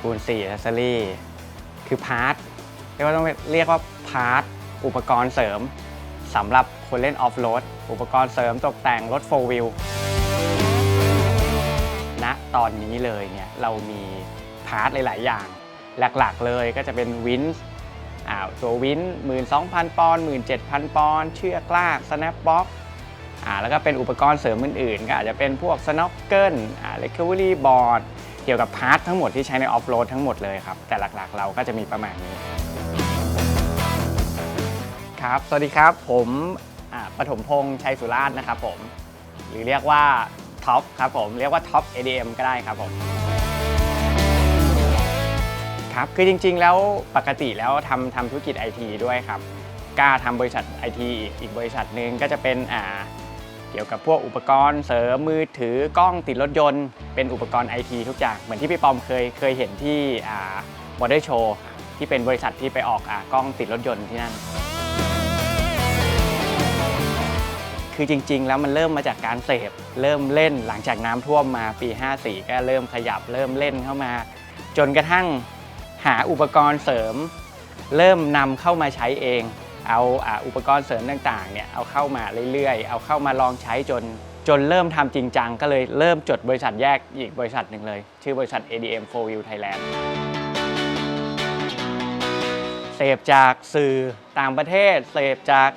คูณ4 a c c e s s o r y คือพาร์ทเรียกว่าต้องเรียกว่าพาร์ทอุปกรณ์เสริมสำหรับคนเล่นออฟโรดอุปกรณ์เสริมตกแต่งรถโฟวิลณตอนนี้เลยเนี่ยเรามีพาร์ทหลาย ๆ อย่าง หลักๆ เลยก็จะเป็นวินส์อ่าตัววิน12,000 ปอนด์17,000 ปอนด์เชือกลาก snap box อ่าแล้วก็เป็นอุปกรณ์เสริมอื่น ๆ ก็อาจจะเป็นพวก snorkel อ่า recovery board เเกี่ยวกับพาร์ททั้งหมดที่ใช้ในออฟโรดทั้งหมดเลยครับ แต่หลักๆ เราก็จะมีประมาณนี้ ครับ สวัสดีครับ ผมปฐมพงษ์ชัยสุราชนะครับผม หรือเรียกว่าท็อปครับผม เรียกว่าท็อป ADM ก็ได้ครับผม ครับ คือจริงๆ แล้วปกติแล้วทำทำธุรกิจไอทีด้วยครับกล้าทำบริษัทไอทีอีกอีกบริษัทหนึ่งก็จะเป็นอ่า เกี่ยวกับพวกอุปกรณ์เสริมมือถือกล้องติดรถยนต์ เป็นอุปกรณ์ไอทีทุกอย่าง เหมือนที่พี่ปอมเคยเคยเห็นที่อ่ามอเตอร์โชว์ที่เป็นบริษัทที่ไปออกอ่ากล้องติดรถยนต์ที่นั่น คือจริง ๆ แล้วมันเริ่มมาจากการเสพเริ่มเล่นหลังจากน้ำท่วมมาปี 54 ก็เริ่มขยับเริ่มเล่นเข้ามา จนกระทั่งหาอุปกรณ์เสริม เริ่มนำเข้ามาใช้เอง เอาอุปกรณ์เสริมต่างๆเนี่ยเอาเข้ามาเรื่อยๆ เอาเข้ามาลองใช้จนจนเริ่มทำจริงจังก็เลยเริ่มจดบริษัทแยกอีกบริษัทหนึ่งเลย ชื่อบริษัท ADM 4 Wheel Thailand เสพจากสื่อต่างประเทศ เสพจาก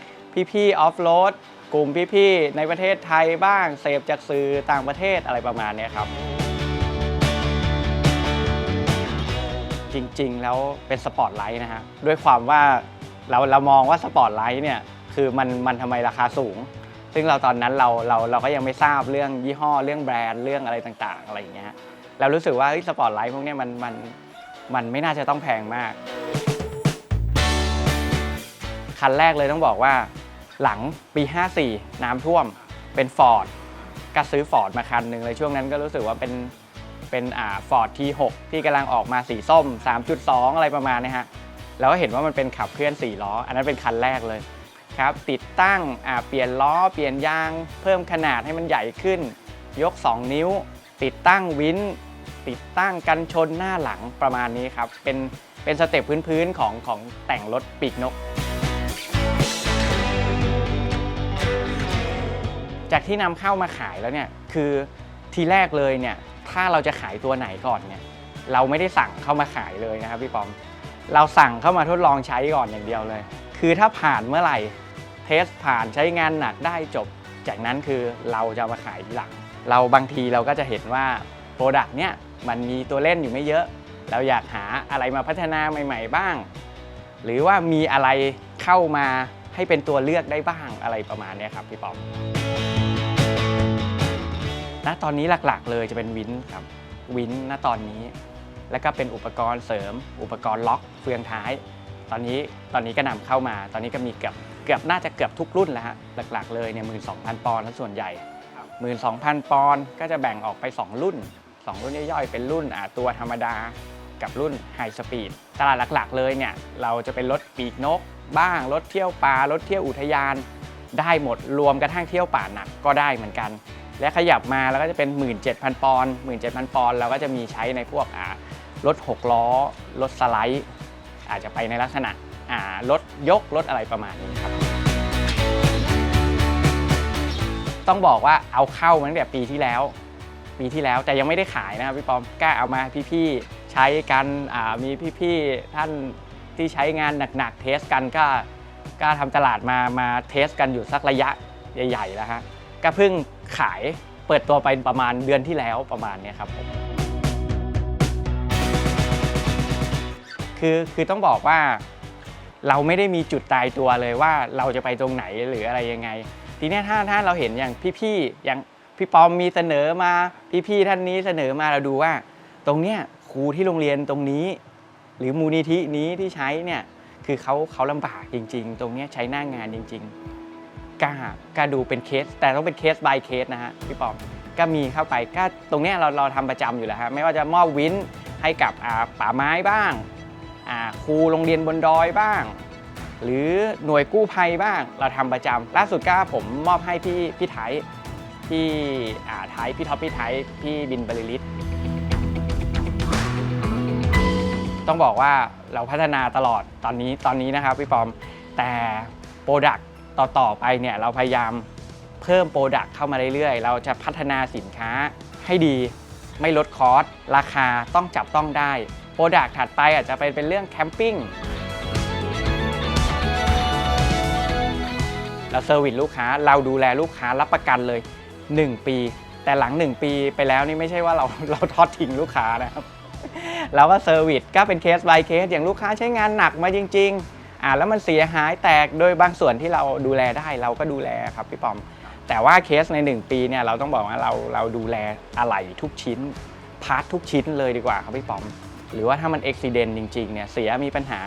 พี่ๆออฟโรดกลุ่มพี่ๆในประเทศไทยบ้าง เสพจากสื่อต่างประเทศอะไรประมาณนี้ครับจริงๆ แล้วเป็นสปอร์ตไลท์นะฮะด้วยความว่า เราเรามองว่าสปอร์ตไลท์เนี่ยคือมันมันทำไมราคาสูง ซึ่งเราตอนนั้นเราเราเราก็ยังไม่ทราบเรื่องยี่ห้อเรื่องแบรนด์เรื่องอะไรต่างๆ อะไรอย่างเงี้ยเรารู้สึกว่าสปอร์ตไลท์พวกเนี้ยมันมันมันไม่น่าจะต้องแพงมาก คันแรกเลยต้องบอกว่า หลังปี 54 น้ำท่วมเป็นฟอร์ดก็ซื้อฟอร์ดมาคันหนึ่งเลยช่วงนั้นก็รู้สึกว่าเป็นเป็นอ่าฟอร์ดที6ที่กำลังออกมาสีส้ม 3.2 อะไรประมาณเนี้ฮะ แล้วก็เห็นว่ามันเป็นขับเคลื่อน 4 ล้อ อันนั้นเป็นคันแรกเลยครับติดตั้งเปลี่ยนล้อเปลี่ยนยาง เพิ่มขนาดให้มันใหญ่ขึ้น ยก 2 นิ้ว ติดตั้งวินติดตั้งกันชนหน้าหลังประมาณนี้ครับ เป็นเป็นสเต็ปพื้นๆของของแต่งรถปีกนก จากที่นำเข้ามาขายแล้วเนี่ยคือทีแรกเลยเนี่ยถ้าเราจะขายตัวไหนก่อนเนี่ยเราไม่ได้สั่งเข้ามาขายเลยนะครับพี่ปอม เราสั่งเข้ามาทดลองใช้ก่อนอย่างเดียวเลย คือถ้าผ่านเมื่อไหร่เทสผ่านใช้งานหนักได้จบ จากนั้นคือเราจะมาขายทีหลัง เราบางทีเราก็จะเห็นว่าโปรดักต์เนี่ยมันมีตัวเล่นอยู่ไม่เยอะ เราอยากหาอะไรมาพัฒนาใหม่ ๆ บ้าง หรือว่ามีอะไรเข้ามาให้เป็นตัวเลือกได้บ้างอะไรประมาณนี้ครับพี่ปอมณตอนนี้หลักๆ เลยจะเป็นวินครับวินณตอนนี้ แล้วก็เป็นอุปกรณ์เสริม อุปกรณ์ล็อกเฟืองท้าย ตอนนี้ตอนนี้ก็นำเข้ามา ตอนนี้ก็มีเกือบเกือบน่าจะเกือบทุกรุ่นแล้วฮะหลักๆเลยเนี่ยหมื่นสองพันปอนด์ส่วนใหญ่หมื่นสองพันปอนด์ก็จะแบ่งออกไป 2 รุ่น 2 รุ่นย่อยๆเป็นรุ่นตัวธรรมดากับรุ่นไฮสปีดตลาดหลักๆเลยเนี่ยเราจะเป็นรถปีกนก บ้างรถเที่ยวป่ารถเที่ยวอุทยาน ได้หมดรวมกระทั่งเที่ยวป่าหนักก็ได้เหมือนกัน และขยับมาแล้วก็จะเป็น 17,000 ปอนด์17,000 ปอนด์เราก็จะมีใช้ในพวกอ่า รถ6ล้อ รถสไลด์ อาจจะไปในลักษณะรถยกรถอะไรประมาณนี้ครับ ต้องบอกว่าเอาเข้ามาตั้งแต่ปีที่แล้ว ปีที่แล้วแต่ยังไม่ได้ขายนะครับพี่ปอมกล้าเอามาพี่ๆใช้กันมีพี่ๆท่านที่ใช้งานหนักๆเทสกันก็กล้าทำตลาดมามาเทสกันอยู่สักระยะใหญ่ๆแล้วฮะก็เพิ่งขายเปิดตัวไปประมาณเดือนที่แล้วประมาณนี้ครับผม คือคือต้องบอกว่า เราไม่ได้มีจุดตายตัวเลยว่าเราจะไปตรงไหนหรืออะไรยังไง ทีเนี้ยถ้าถ้าเราเห็นอย่างพี่ๆอย่างพี่ปอมมีเสนอมาพี่ๆท่านนี้เสนอมาเราดูว่า ตรงเนี้ยครูที่โรงเรียนตรงนี้ หรือมูลนิธินี้ที่ใช้เนี่ยคือเขาเขาลำบากจริง ๆ ตรงเนี้ยใช้หน้างานจริง ๆกล้ากล้าดูเป็นเคส แต่ต้องเป็นเคส by เคสนะฮะพี่ปอมก็มีเข้าไปก็ตรงเนี้ยเราเราทำประจำอยู่แล้วฮะไม่ว่าจะมอบวินให้กับอ่าป่าไม้บ้าง ครูโรงเรียนบนดอยบ้าง หรือหน่วยกู้ภัยบ้าง เราทำประจำล่าสุดก็ผมมอบให้พี่พี่ไทยพี่ไทยพี่ท็อปพี่ไทยพี่บินบริลิตต้องบอกว่าเราพัฒนาตลอดตอนนี้ตอนนี้นะครับพี่ปอมแต่โปรดักต์ต่อๆไปเนี่ยเราพยายามเพิ่มโปรดักต์เข้ามาเรื่อยๆ เราจะพัฒนาสินค้าให้ดี ไม่ลดคอสราคาต้องจับต้องได้ โปรดักต์ถัดไปอาจจะเป็นเป็นเรื่องแคมปิ้งเราเซอร์วิสลูกค้าเราดูแลลูกค้ารับประกันเลย 1 ปี แต่หลัง 1 ปีไปแล้วนี่ไม่ใช่ว่าเราเราทอดทิ้งลูกค้านะครับเราก็เซอร์วิสก็เป็นเคส by เคสอย่างลูกค้าใช้งานหนักมาจริง ๆ อ่าแล้วมันเสียหายแตกโดยบางส่วนที่เราดูแลได้เราก็ดูแลครับพี่ปอม แต่ว่าเคสใน 1 ปีเนี่ยเราต้องบอกว่าเราเราดูแลอะไหล่ทุกชิ้นพาร์ททุกชิ้นเลยดีกว่าครับพี่ปอม หรือว่าถ้ามันอุบิเหตุจริงๆเนี่ยเสียมีปัญหา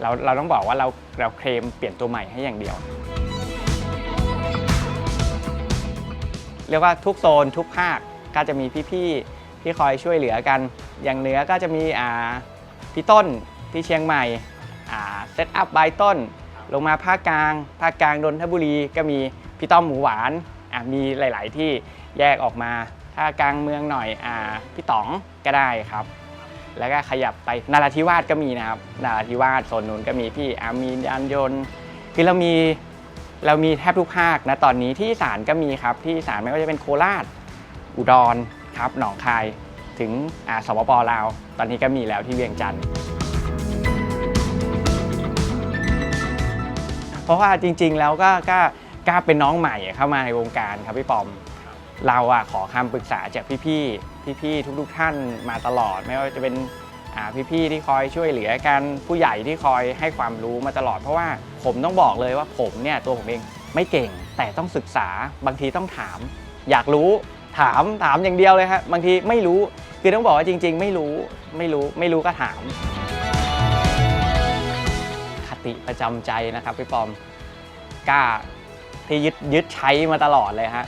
เราเราต้องบอกว่าเราเราเคลมเปลี่ยนตัวใหม่ให้อย่างเดียว เรียกว่าทุกโซนทุกภาคก็จะมีพี่ๆที่คอยช่วยเหลือกัน อย่างเหนือก็จะมีอ่าพี่ต้นที่เชียงใหม่เซตอัพบายต้น ลงมาภาคกลาง ภาคกลางนนทบุรีก็มีพี่ต้อมหมูหวานอะมีหลาย ๆ ที่แยกออกมา ถ้ากลางเมืองหน่อยอ่าพี่ต๋องก็ได้ครับ แล้วก็ขยับไปนาราธิวาสก็มีนะครับนาราธิวาสโซนนู้นก็มีพี่อามียานยนต์คือเรามีเรามีแทบทุกภาคนะตอนนี้ที่สานก็มีครับที่สานไม่ว่าจะเป็นโคราช อุดรครับหนองคายถึงอ่าสปปลาว ตอนนี้ก็มีแล้วที่เวียงจันทร์เพราะว่าจริงๆแล้วก็กล้าเป็นน้องใหม่เข้ามาในวงการครับพี่ปอม เราอะขอคำปรึกษาจากพี่ๆ พี่ๆ ทุกๆ ท่านมาตลอด ไม่ว่าจะเป็นพี่ๆ ที่คอยช่วยเหลือกันผู้ใหญ่ที่คอยให้ความรู้มาตลอด เพราะว่าผมต้องบอกเลยว่าผมเนี่ยตัวผมเองไม่เก่งแต่ต้องศึกษาบางทีต้องถาม อยากรู้ถามถามอย่างเดียวเลยครับบางทีไม่รู้คือต้องบอกว่าจริง ๆ ไม่รู้ไม่รู้ไม่รู้ก็ถาม คติประจำใจนะครับพี่ปอมกล้าที่ยึดยึดใช้มาตลอดเลยฮะ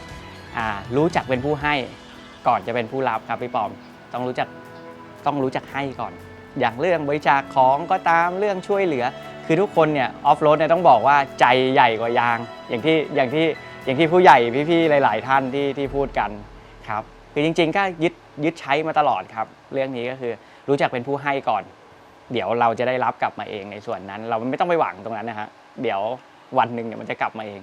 รู้จักเป็นผู้ให้ก่อนจะเป็นผู้รับครับพี่ปอม ต้องรู้จักต้องรู้จักให้ก่อน อย่างเรื่องบริจาคของก็ตามเรื่องช่วยเหลือ คือทุกคนเนี่ยออฟโรดเนี่ยต้องบอกว่าใจใหญ่กว่ายาง อย่างที่อย่างที่อย่างที่ผู้ใหญ่พี่ๆหลาย ๆ ท่านที่ที่พูดกันครับคือจริง ๆ ก็ยึดยึดใช้มาตลอดครับ เรื่องนี้ก็คือรู้จักเป็นผู้ให้ก่อน เดี๋ยวเราจะได้รับกลับมาเองในส่วนนั้น เราไม่ต้องไปหวังตรงนั้นนะฮะเดี๋ยววันหนึ่งเนี่ยมันจะกลับมาเอง